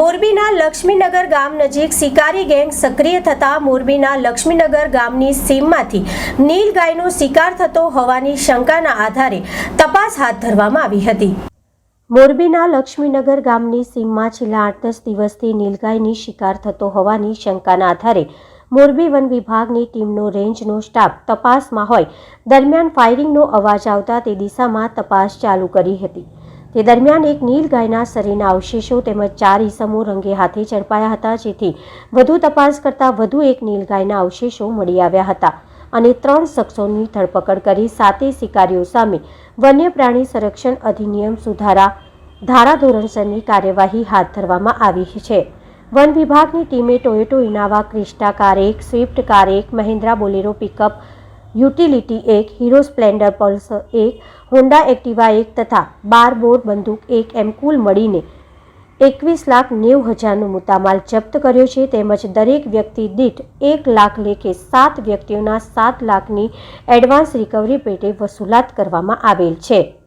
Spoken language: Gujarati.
મોરબીના લક્ષ્મીનગર ગામ નજીક શિકારી ગેંગ સક્રિય થતા મોરબીના લક્ષ્મીનગર ગામની સીમમાંથી નીલ ગાયનો શિકાર થતો હોવાની શંકાના આધારે તપાસ હાથ ધરવામાં આવી હતી. મોરબીના લક્ષ્મીનગર ગામની સીમમાં છેલ્લા આઠ દસ દિવસથી નીલગાયની શિકાર થતો હોવાની શંકાના આધારે મોરબી વન વિભાગની ટીમનો રેન્જનો સ્ટાફ તપાસમાં હોય. દરમિયાન ફાયરિંગનો અવાજ આવતા તે દિશામાં તપાસ ચાલુ કરી હતી. તે દરમિયાન એક નીલગાયના શરીરના અવશેષો તેમજ ચાર ઈસમો રંગે હાથે ઝડપાયા હતા, જેથી વધુ તપાસ કરતા વધુ એક નીલગાયના અવશેષો મળી આવ્યા હતા અને ત્રણ શખ્સોની ધરપકડ કરી સાતે શિકારીઓ સામે વન્ય પ્રાણી સંરક્ષણ અધિનિયમ સુધારા ધારાધોરણસરની કાર્યવાહી હાથ ધરવામાં આવી છે. વન વિભાગની ટીમે ટોયોટો, ઇનાવા, ક્રિસ્ટા કાર એક, સ્વિફ્ટ કાર એક, મહિન્દ્રા બોલેરો પિકઅપ યુટિલિટી એક, હીરો સ્પ્લેન્ડર પલ્સર એક, હોન્ડા એક્ટિવા એક તથા બાર બોર બંદૂક એક એમ કુલ મળીને એકવીસ લાખ નેવું હજારનો મુદ્દામાલ જપ્ત કર્યો છે. તેમજ દરેક વ્યક્તિ દીઠ એક લાખ લેખે સાત વ્યક્તિઓના સાત લાખની એડવાન્સ રિકવરી પેટે વસૂલાત કરવામાં આવેલ છે.